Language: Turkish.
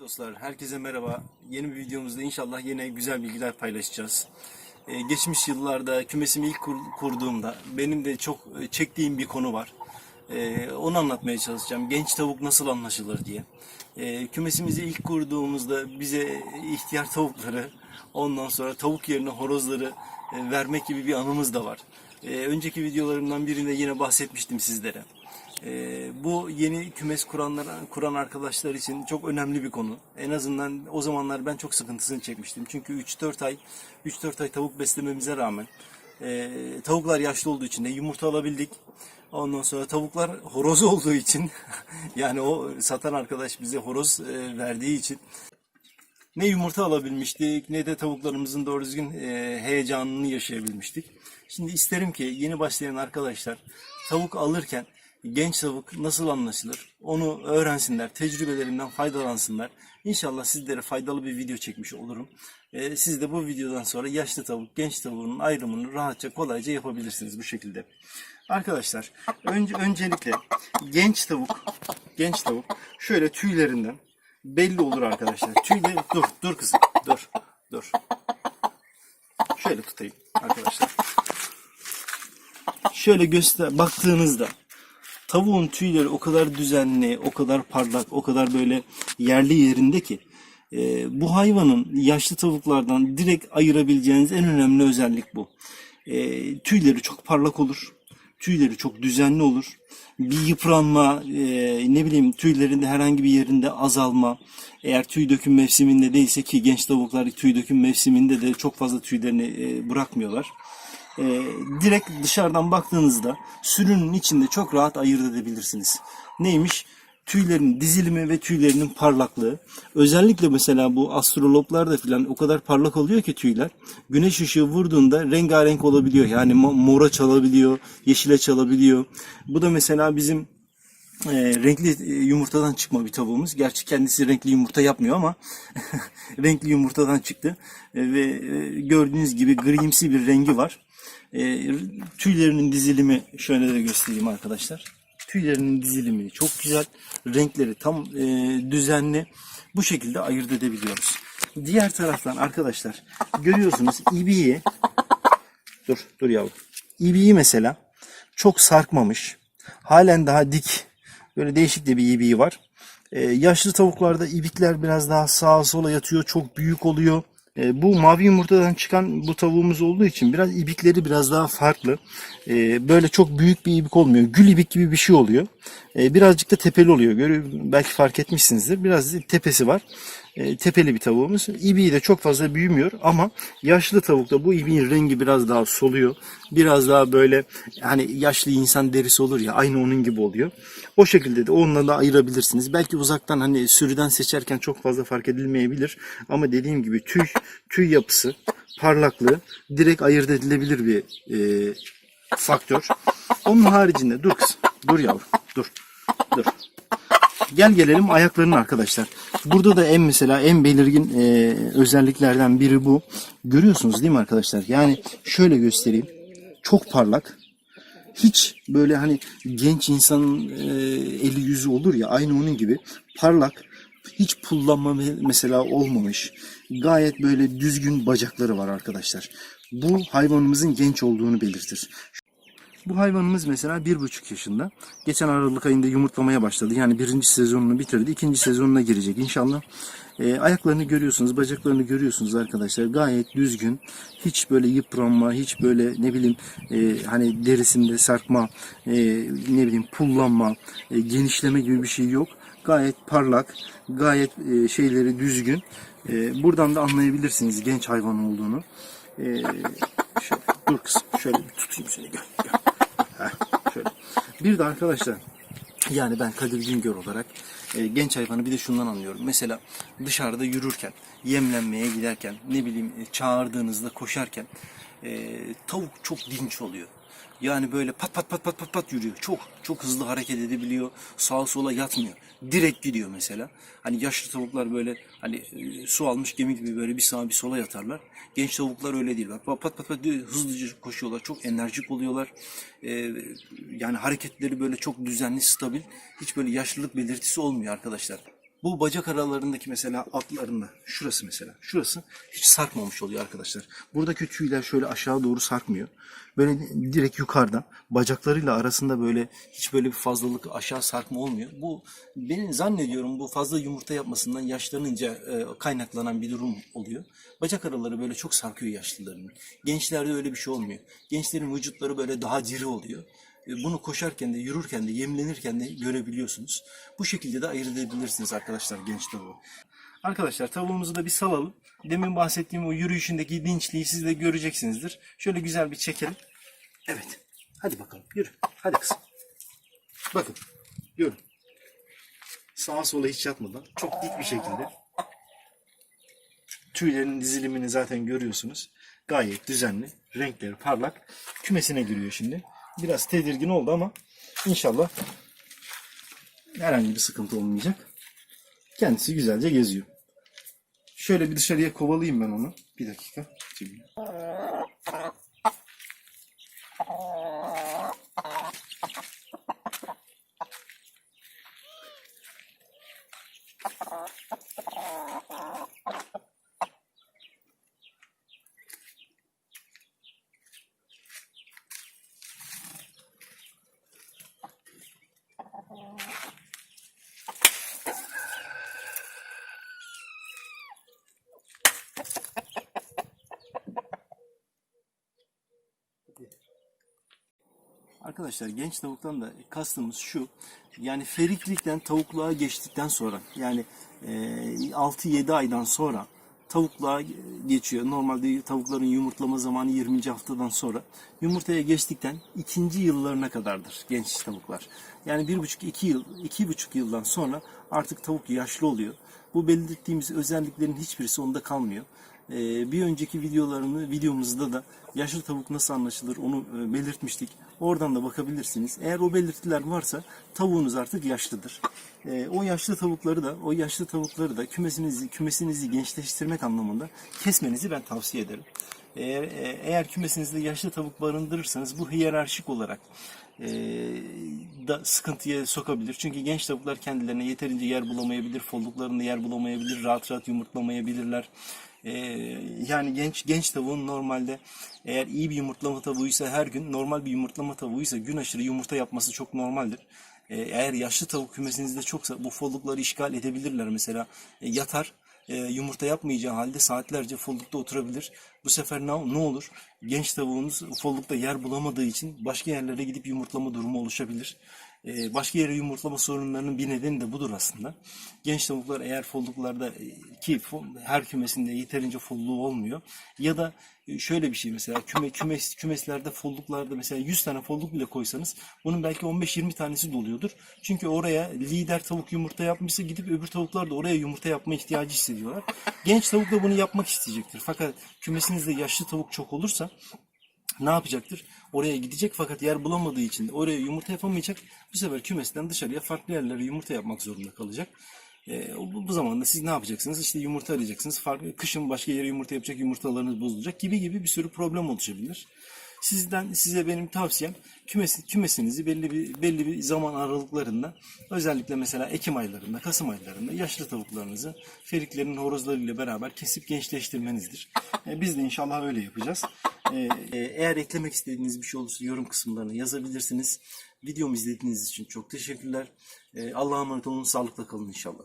Dostlar herkese merhaba. Yeni bir videomuzda inşallah yine güzel bilgiler paylaşacağız. Ee, geçmiş yıllarda kümesimi ilk kur- kurduğumda benim de çok e, çektiğim bir konu var. Ee, onu anlatmaya çalışacağım. Genç tavuk nasıl anlaşılır diye. Ee, kümesimizi ilk kurduğumuzda bize ihtiyar tavukları ondan sonra tavuk yerine horozları e, vermek gibi bir anımız da var. Ee, önceki videolarımdan birinde yine bahsetmiştim sizlere. Ee, bu yeni kümes kuranlar, kuran arkadaşlar için çok önemli bir konu. En azından o zamanlar ben çok sıkıntısını çekmiştim. Çünkü 3-4 ay 3-4 ay tavuk beslememize rağmen e, tavuklar yaşlı olduğu için de yumurta alabildik. Ondan sonra tavuklar horoz olduğu için yani o satan arkadaş bize horoz e, verdiği için ne yumurta alabilmiştik ne de tavuklarımızın doğru düzgün e, heyecanını yaşayabilmiştik. Şimdi isterim ki yeni başlayan arkadaşlar tavuk alırken genç tavuk nasıl anlaşılır onu öğrensinler, tecrübelerimden faydalansınlar. İnşallah sizlere faydalı bir video çekmiş olurum. E, siz de bu videodan sonra yaşlı tavuk, genç tavuğun ayrımını rahatça, kolayca yapabilirsiniz bu şekilde. Arkadaşlar önce öncelikle genç tavuk, genç tavuk şöyle tüylerinden belli olur arkadaşlar. Tüyleri dur dur kızım dur dur. Şöyle tutayım arkadaşlar. Şöyle göster baktığınızda tavuğun tüyleri o kadar düzenli, o kadar parlak, o kadar böyle yerli yerinde ki e, bu hayvanın yaşlı tavuklardan direkt ayırabileceğiniz en önemli özellik bu. E, tüyleri çok parlak olur. Tüyleri çok düzenli olur. Bir yıpranma, e, ne bileyim tüylerinde herhangi bir yerinde azalma. Eğer tüy döküm mevsiminde değilse ki genç tavuklar tüy döküm mevsiminde de çok fazla tüylerini e, bırakmıyorlar e, direkt dışarıdan baktığınızda sürünün içinde çok rahat ayırt edebilirsiniz. Neymiş? Tüylerin dizilimi ve tüylerinin parlaklığı. Özellikle mesela bu astroloplarda filan o kadar parlak oluyor ki tüyler. Güneş ışığı vurduğunda rengarenk olabiliyor. Yani mo- mora çalabiliyor, yeşile çalabiliyor. Bu da mesela bizim e, renkli e, yumurtadan çıkma bir tavuğumuz. Gerçi kendisi renkli yumurta yapmıyor ama renkli yumurtadan çıktı. E, ve e, gördüğünüz gibi grimsi bir rengi var. E, tüylerinin dizilimi şöyle de göstereyim arkadaşlar. Tüylerinin dizilimi çok güzel. Renkleri tam e, düzenli. Bu şekilde ayırt edebiliyoruz. Diğer taraftan arkadaşlar görüyorsunuz ibiği dur dur yavrum. İbiği mesela çok sarkmamış. Halen daha dik. Böyle değişik de bir ibiği var. Ee, yaşlı tavuklarda ibikler biraz daha sağa sola yatıyor. Çok büyük oluyor. Ee, bu mavi yumurtadan çıkan bu tavuğumuz olduğu için biraz ibikleri biraz daha farklı. Ee, böyle çok büyük bir ibik olmuyor. Gül ibik gibi bir şey oluyor. Ee, birazcık da tepeli oluyor. Görü belki fark etmişsinizdir. Biraz tepesi var. Ee, tepeli bir tavuğumuz. İbiği de çok fazla büyümüyor ama yaşlı tavukta bu ibiğin rengi biraz daha soluyor. Biraz daha böyle hani yaşlı insan derisi olur ya aynı onun gibi oluyor. O şekilde de onunla da ayırabilirsiniz. Belki uzaktan hani sürüden seçerken çok fazla fark edilmeyebilir ama dediğim gibi tüy tüy yapısı, parlaklığı direkt ayırt edilebilir bir e, faktör. Onun haricinde dur kız. Dur yavrum. Dur. Dur. Gel gelelim ayaklarına arkadaşlar. Burada da en mesela en belirgin e, özelliklerden biri bu. Görüyorsunuz değil mi arkadaşlar? Yani şöyle göstereyim. Çok parlak. Hiç böyle hani genç insanın e, eli yüzü olur ya aynı onun gibi parlak. Hiç pullanma me- mesela olmamış. Gayet böyle düzgün bacakları var arkadaşlar. Bu hayvanımızın genç olduğunu belirtir. Bu hayvanımız mesela bir buçuk yaşında. Geçen Aralık ayında yumurtlamaya başladı. Yani birinci sezonunu bitirdi. ikinci sezonuna girecek inşallah. Ee, ayaklarını görüyorsunuz, bacaklarını görüyorsunuz arkadaşlar. Gayet düzgün. Hiç böyle yıpranma, hiç böyle ne bileyim e, hani derisinde sarkma, e, ne bileyim pullanma, e, genişleme gibi bir şey yok. Gayet parlak, gayet e, şeyleri düzgün. E, buradan da anlayabilirsiniz genç hayvan olduğunu. E, şöyle, dur kızım, şöyle bir tutayım seni gel. gel. Bir de arkadaşlar yani ben Kadir Güngör olarak e, genç hayvanı bir de şundan anlıyorum. Mesela dışarıda yürürken, yemlenmeye giderken, ne bileyim e, çağırdığınızda koşarken e, tavuk çok dinç oluyor. Yani böyle pat pat pat pat pat pat yürüyor. Çok çok hızlı hareket edebiliyor. Sağa sola yatmıyor. Direkt gidiyor mesela. Hani yaşlı tavuklar böyle hani e, su almış gemi gibi böyle bir sağa bir sola yatarlar. Genç tavuklar öyle değil. Pat pat pat, pat hızlıca koşuyorlar. Çok enerjik oluyorlar. Ee, yani hareketleri böyle çok düzenli, stabil. Hiç böyle yaşlılık belirtisi olmuyor arkadaşlar. Bu bacak aralarındaki mesela altlarında şurası mesela şurası hiç sarkmamış oluyor arkadaşlar. Buradaki tüyler şöyle aşağı doğru sarkmıyor. Böyle direkt yukarıdan bacaklarıyla arasında böyle hiç böyle bir fazlalık aşağı sarkma olmuyor. Bu benim zannediyorum bu fazla yumurta yapmasından yaşlanınca e, kaynaklanan bir durum oluyor. Bacak araları böyle çok sarkıyor yaşlıların. Gençlerde öyle bir şey olmuyor. Gençlerin vücutları böyle daha diri oluyor. E, Bunu koşarken de, yürürken de, yemlenirken de görebiliyorsunuz. Bu şekilde de ayırt edebilirsiniz arkadaşlar genç tavuğu. Arkadaşlar tavuğumuzu da bir salalım. Demin bahsettiğim o yürüyüşündeki dinçliği siz de göreceksinizdir. Şöyle güzel bir çekelim. Evet. Hadi bakalım yürü. Hadi kızım. Bakın. Yürü. Sağa sola hiç yatmadan çok dik bir şekilde. Tüylerin dizilimini zaten görüyorsunuz. Gayet düzenli. Renkleri parlak. Kümesine giriyor şimdi. Biraz tedirgin oldu ama inşallah herhangi bir sıkıntı olmayacak. Kendisi güzelce geziyor. Şöyle bir dışarıya kovalayayım ben onu. Bir dakika. Arkadaşlar genç tavuktan da kastımız şu. Yani feriklikten tavukluğa geçtikten sonra yani e, 6-7 aydan sonra tavukluğa geçiyor. Normalde tavukların yumurtlama zamanı 20. haftadan sonra. Yumurtaya geçtikten ikinci yıllarına kadardır genç tavuklar. Yani 1,5-2 yıl, 2,5 yıldan sonra artık tavuk yaşlı oluyor. Bu belirttiğimiz özelliklerin hiçbirisi onda kalmıyor. Ee, bir önceki videolarını videomuzda da yaşlı tavuk nasıl anlaşılır onu e, belirtmiştik. Oradan da bakabilirsiniz. Eğer o belirtiler varsa tavuğunuz artık yaşlıdır. Ee, o yaşlı tavukları da o yaşlı tavukları da kümesinizi kümesinizi gençleştirmek anlamında kesmenizi ben tavsiye ederim. Eğer, e, eğer kümesinizde yaşlı tavuk barındırırsanız bu hiyerarşik olarak e, da sıkıntıya sokabilir. Çünkü genç tavuklar kendilerine yeterince yer bulamayabilir, folluklarında yer bulamayabilir, rahat rahat yumurtlamayabilirler. E, yani genç genç tavuğun normalde eğer iyi bir yumurtlama tavuğuysa her gün, normal bir yumurtlama tavuğuysa gün aşırı yumurta yapması çok normaldir. E, eğer yaşlı tavuk kümesinizde çoksa bu follukları işgal edebilirler. Mesela e, yatar, e, yumurta yapmayacağı halde saatlerce follukta oturabilir. Bu sefer ne, ne olur? Genç tavuğunuz follukta yer bulamadığı için başka yerlere gidip yumurtlama durumu oluşabilir. E, başka yere yumurtlama sorunlarının bir nedeni de budur aslında. Genç tavuklar eğer folluklarda e, ki her kümesinde yeterince folluğu olmuyor ya da e, şöyle bir şey mesela küme, kümes, kümeslerde folluklarda mesela 100 tane folluk bile koysanız bunun belki 15-20 tanesi doluyordur. Çünkü oraya lider tavuk yumurta yapmışsa gidip öbür tavuklar da oraya yumurta yapma ihtiyacı hissediyorlar. Genç tavuk da bunu yapmak isteyecektir. Fakat kümesinizde yaşlı tavuk çok olursa ne yapacaktır? Oraya gidecek fakat yer bulamadığı için oraya yumurta yapamayacak. Bu sefer kümesten dışarıya farklı yerlere yumurta yapmak zorunda kalacak. Ee, bu, bu zamanda siz ne yapacaksınız? İşte yumurta arayacaksınız. Farklı, kışın başka yere yumurta yapacak, yumurtalarınız bozulacak gibi gibi bir sürü problem oluşabilir. Sizden size benim tavsiyem kümesi, kümesinizi belli bir belli bir zaman aralıklarında özellikle mesela Ekim aylarında, Kasım aylarında yaşlı tavuklarınızı feriklerin horozlarıyla beraber kesip gençleştirmenizdir. Ee, biz de inşallah öyle yapacağız. Ee, e, eğer eklemek istediğiniz bir şey olursa yorum kısımlarına yazabilirsiniz. Videomu izlediğiniz için çok teşekkürler. Ee, Allah'a emanet olun, sağlıkla kalın inşallah.